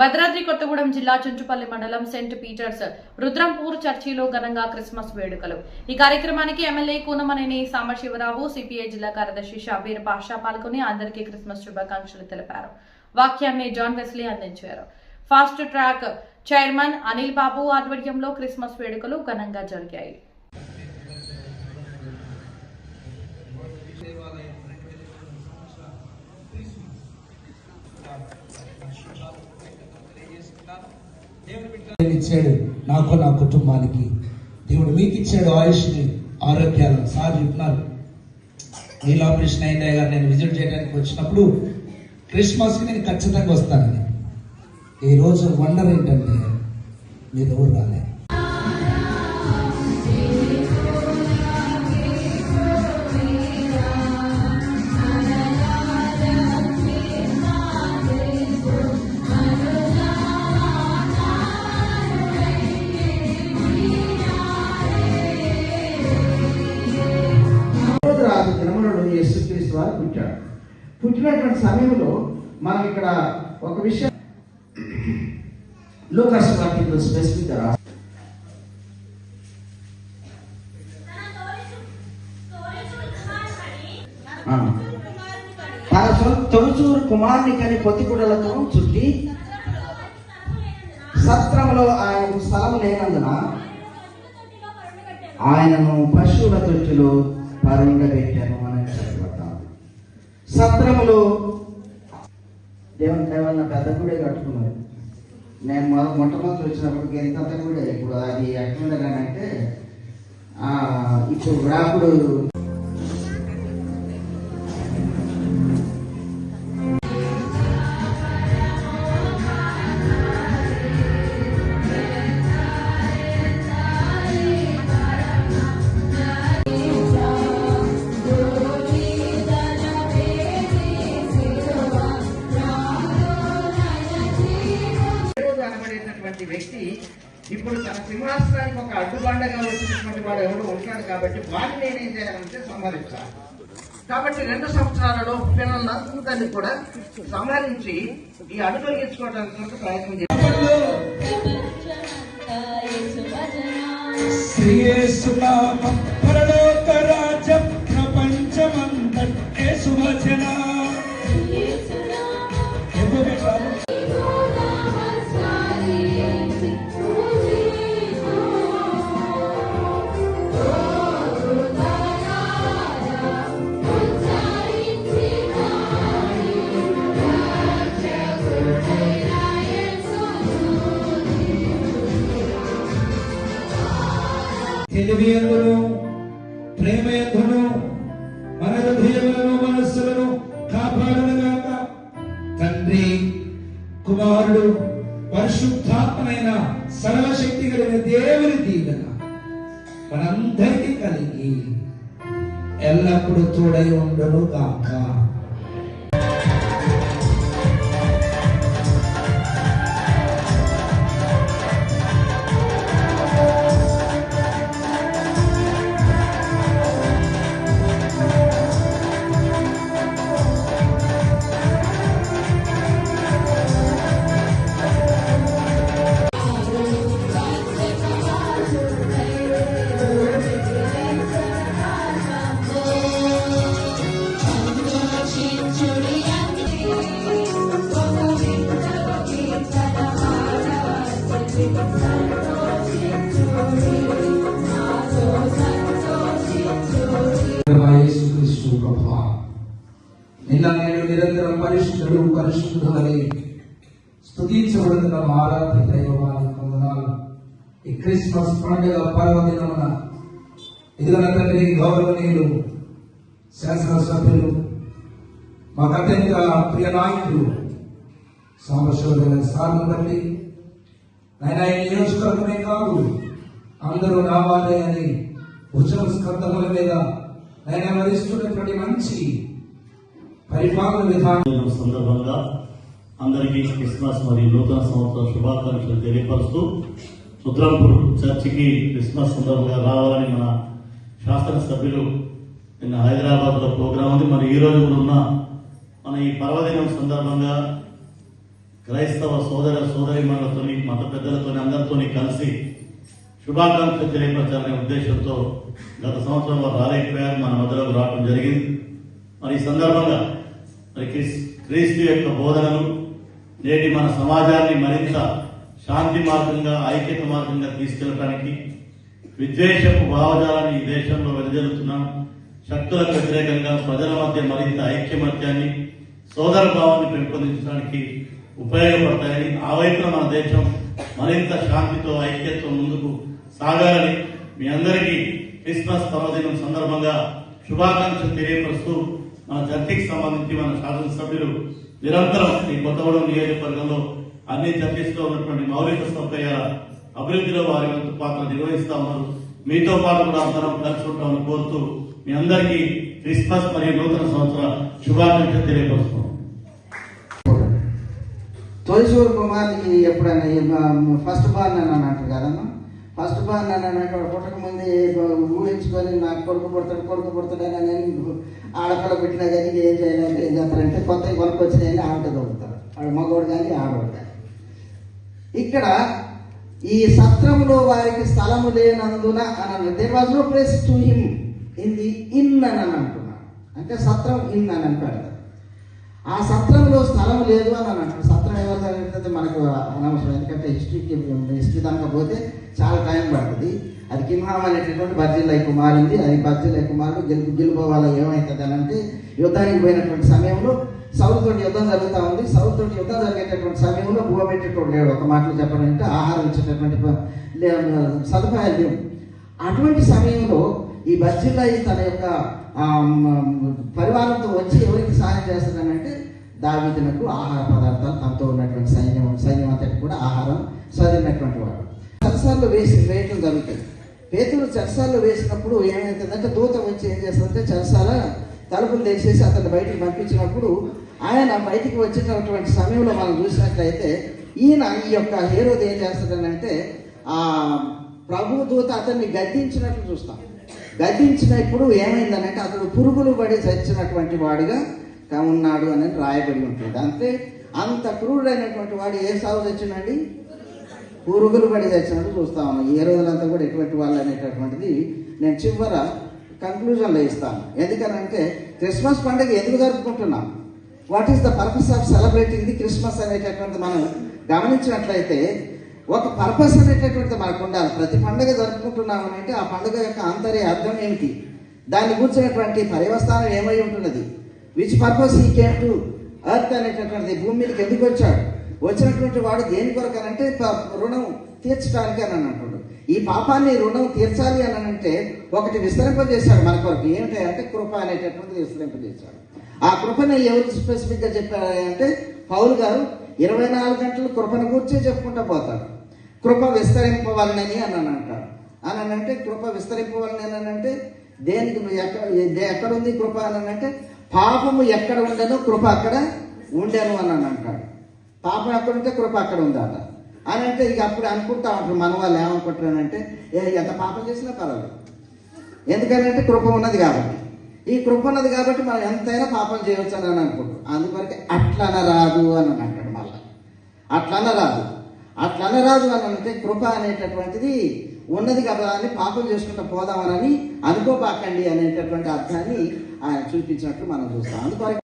భద్రాద్రి కొత్తగూడెం జిల్లా చుంచుపల్లి మండలం cent Peter's Rudrampur చర్చిలో ఘనంగా క్రిస్మస్ వేడుకలు. ఈ కార్యక్రమానికి ఎమ్మెల్యే కూనమనేని సాంబశివరావు సిపిఐ జిల్లా కార్యదర్శి షబీర్ పాషా పాల్గొని అందరికీ క్రిస్మస్ శుభాకాంక్షలు తెలిపారు. వాక్యాన్ని జాన్ వెస్లీ అందించారు. Fast track chairman Anil Babu ఆధ్వర్యంలో క్రిస్మస్ వేడుకలు ఘనంగా జరిగాయి దేవుడు ఇచ్చాడు నాకు నా కుటుంబానికి. దేవుడు మీకు ఇచ్చాడు ఆయుష్ని ఆరోగ్యాలు సార్ చెప్తున్నారు నీళ్ళు ఆపరేషన్ అయిందే గారు నేను విజిట్ చేయడానికి వచ్చినప్పుడు క్రిస్మస్కి నేను ఖచ్చితంగా వస్తానని. ఈ రోజు వండర్ ఏంటంటే మీరు ఎవరు రాలేదు పుట్టినటువంటి సమయంలో మనం ఇక్కడ ఒక విషయం లూకాస్ వాక్యంలో స్పెసిఫిక్గా తన సొ- తొలుచూరు కుమారుని కని పొత్తికుడలతో చుట్టి సత్రంలో ఆయనకు స్థలం లేనందున ఆయనను పశువుల తొట్టిలో పరుండబెట్టాను అని సత్రములో దేవుని దేవన్న పెద్ద గుడే కట్టుకున్నారు నేను మొదటి మొట్టమొదటి వచ్చినప్పటికి ఎంత కూడా ఇప్పుడు అది ఎట్లుండగానంటే ఆ, ఇప్పుడు రాకుడు ప్రతి వ్యక్తి ఇప్పుడు తన సింహాసనానికి ఒక అడ్డుబండగా వచ్చినటువంటి వాడు ఎవరు ఉంటాడు కాబట్టి వాడిని నేనేం చేయాలంటే సంహరించాలి. కాబట్టి రెండు సంవత్సరాలలో పిల్లలందరినీ కూడా సంహరించి ఈ అడ్డు తొలగించుకోవడానికి ప్రయత్నం చేయాలి. తెలివి ఎందును ప్రేమ ఎందును మన హృదయములను మనస్సులను కాపాడును గాక తండ్రి కుమారుడు పరిశుద్ధాత్మైన సర్వశక్తి కలిగిన దేవుని దీవెన మనందరికీ కలిగి ఎల్లప్పుడూ తోడై ఉండను గాక ఆయన నిరంతరం పరిశుద్ధుడు పరిశుద్ధుడు అని స్తుతించబడుతున్న మా ఆరాధ్య ఈ క్రిస్మస్ పండుగ పర్వదినమున ఇదిగల తండ్రి గౌరవనీయులు శాసనసభ్యులు మాకు అత్యంత ప్రియ నాయకులు సాంబశివ స్థానం బట్టి ఆయన ఈ నియోజకవర్గమే కాదు అందరూ రావాలి అని భుజం స్కందముల మీద ఆయన వరిస్తున్నటువంటి మంచి పరిపాలన విధానం. సందర్భంగా అందరికీ క్రిస్మస్ మరియు నూతన సంవత్సర శుభాకాంక్షలు తెలియపరుస్తూ రుద్రంపూర్ చర్చికి క్రిస్మస్ సందర్భంగా రావాలని మన శాసనసభ్యులు నిన్న హైదరాబాద్లో ప్రోగ్రాం ఉంది. మరి ఈరోజు కూడా ఉన్న మన ఈ పర్వదినం సందర్భంగా క్రైస్తవ సోదర సోదరిమణులతో మత పెద్దలతో అందరితో కలిసి శుభాకాంక్షలు తెలియపరచాలనే ఉద్దేశంతో గత సంవత్సరం వారు రాలేకపోయారు. మన మధ్యలోకి రావడం జరిగింది. మరి ఈ సందర్భంగా మరి క్రీస్తు యొక్క బోధనలు నేటి మన సమాజాన్ని మరింత శాంతి మార్గంగా ఐక్యత మార్గంగా తీసుకెళ్ళడానికి విద్వేషపు భావజాలాన్ని ఈ దేశంలో వెదజల్లుతున్న. శక్తులకు వ్యతిరేకంగా ప్రజల మధ్య మరింత ఐక్యమత్యాన్ని సోదర భావాన్ని పెంపొందించడానికి ఉపయోగపడతాయని ఆ వైపున మన దేశం మరింత శాంతితో ఐక్యతతో ముందుకు సాగాలని మీ అందరికీ క్రిస్మస్ పర్వదినం సందర్భంగా శుభాకాంక్షలు తెలియపరుస్తూ మన జట్టికి సంబంధించి మన శాసనసభ్యులు నిరంతరం ఈ కొత్తగూడెం నియోజకవర్గంలో అన్ని చర్చిస్తూ ఉన్నటువంటి మౌలిక సౌకర్యాల అభివృద్ధిలో వారి వంతు పాత్ర నిర్వహిస్తా ఉన్నారు. మీతో పాటు కూడా అందరం కలిసి ఉంటామని కోరుతూ మీ అందరికీ క్రిస్మస్ మరియు నూతన సంవత్సర శుభాకాంక్షలు తెలియపరుస్తున్నాం. తొలిసూరు కుమార్కి ఎప్పుడైనా ఫస్ట్ బార్న్ అని అంటారు కదమ్మా ఫస్ట్ బార్న్ నాకు అన్నట్టు పుట్టక ముందు ఊహించుకొని నాకు కొడుకు పుడతాడు కొడుకు పుడతాడని నేను ఆడపిల్ల పెట్టినా కానీ ఏం చేయలేదు ఏం చేస్తారంటే కొత్త కొనుక్కు వచ్చినాయని ఆవిడ దొరుకుతారు. వాడు మగవాడు కానీ ఆడవాడు కానీ. ఇక్కడ ఈ సత్రంలో వారికి స్థలము లేనందున అని అన్నారు there was no place to him in the inn అని అని అంటున్నాడు అంటే సత్రం ఇన్ అని అంటాడు ఆ సత్రంలో స్థలం లేదు అని అని సత్రం ఎవరు జరిగితే మనకు అనవసరం. ఎందుకంటే హిస్టరీకి హిస్టరీ దాకా పోతే చాలా టైం పడుతుంది. అది కింహాం అనేటటువంటి బర్జిల్లైకు మారింది అది బర్జిల్లైకు మారు గెలుపు గెలుపోవాల ఏమవుతుంది అని అంటే యుద్ధానికి పోయినటువంటి సమయంలో సౌలుతోటి యుద్ధం జరుగుతూ ఉంది. సౌలుతోటి యుద్ధం జరిగేటటువంటి సమయంలో భూపెట్టేటోడు లేడు ఒక మాటలో చెప్పాలంటే ఆహారం ఇచ్చేటటువంటి సదుపాయాలు లేవు. అటువంటి సమయంలో ఈ బర్జిల్లాయి తన యొక్క పరివారంతో వచ్చి ఎవరికి సహాయం చేస్తాడనంటే దావీదునకు ఆహార పదార్థాలు తనతో ఉన్నటువంటి సైన్యం సైన్యం అంతటి కూడా ఆహారం చదివినటువంటి వాడు. వేసి వేయటం జరుగుతుంది పేతులు చర్చాల్లో వేసినప్పుడు ఏమవుతుందంటే దూత వచ్చి ఏం చేస్తుందంటే చర్చాల తలుపులు తెరిచేసి అతను బయటికి పంపించినప్పుడు ఆయన బయటికి వచ్చేటటువంటి సమయంలో మనం చూసినట్లయితే ఈయన ఈ యొక్క హీరోది ఏం చేస్తాడనంటే ఆ ప్రభు దూత అతన్ని గద్దించినట్లు చూస్తాం. గద్దించినప్పుడు ఏమైందనంటే అతడు పురుగులు పడి చచ్చినటువంటి వాడుగా ఉన్నాడు అని రాయబడి ఉంటుంది. అంతే. అంత క్రూరుడైనటువంటి వాడు ఏ సాగు చచ్చిందండి పురుగులు పడి చచ్చినట్టు చూస్తా ఉన్నాం. ఏ రోజులంతా కూడా ఎటువంటి వాళ్ళు అనేటటువంటిది నేను చివర కంక్లూజన్లో ఇస్తాను. ఎందుకనంటే క్రిస్మస్ పండుగ ఎందుకు జరుపుకుంటున్నాం? What is the purpose of celebrating the Christmas అనేటటువంటి మనం గమనించినట్లయితే ఒక పర్పస్ అనేటటువంటిది మనకు ఉండాలి. ప్రతి పండుగ జరుపుకుంటున్నాం అంటే ఆ పండుగ యొక్క ఆంతర్య అర్థం ఏమిటి దాన్ని కూర్చున్నటువంటి పర్యవస్థానం ఏమై ఉంటున్నది? Which purpose he came to earth అనేటటువంటిది భూమి మీదకి ఎందుకు వచ్చాడు? వచ్చినటువంటి వాడు దేని కొరకు అని అంటే రుణం తీర్చడానికి అని అంటున్నాడు ఈ పాపాన్ని రుణం తీర్చాలి అని అంటే ఒకటి విస్తరింపజేశాడు మన కొరకు. ఏమిటి అంటే కృప అనేటటువంటిది విస్తరింపజేశాడు. ఆ కృపని ఎవరు స్పెసిఫిక్గా చెప్పారు అంటే పౌలు గారు ఇరవై నాలుగు గంటలు కృపను గురించే చెప్పుకుంటూ పోతాడు కృప విస్తరింపవలనని అని అని అంటాడు అని అంటే కృప విస్తరింపవలనని అని అంటే దేనికి ఎక్కడ దే- ఎక్కడ ఉంది కృప అని అంటే పాపము ఎక్కడ ఉండనో కృప అక్కడ ఉండను అని అంటాడు పాపం ఎక్కడ ఉంటే కృప అక్కడ ఉందట అని అంటే ఇక అప్పుడు అనుకుంటా ఉంటారు మన వాళ్ళు ఏమనుకుంటారనంటే ఏ ఎంత పాపం చేసినా పర్వాలేదు. ఎందుకంటే కృప ఉన్నది కాబట్టి. ఈ కృప ఉన్నది కాబట్టి మనం ఎంతైనా పాపం చేయవచ్చు అని అనుకుంటాం అందువరకు అట్లన రాదు అని అంటాడు మళ్ళా. అట్లన రాదు. అట్లన రాదు అని అంటే కృప అనేటటువంటిది ఉన్నది కదా అని పాపం చేసుకుంటూ పోదామని అనుకోపాకండి అనేటటువంటి అర్థాన్ని ఆయన చూపించినట్లు మనం చూస్తాం. అందువరకు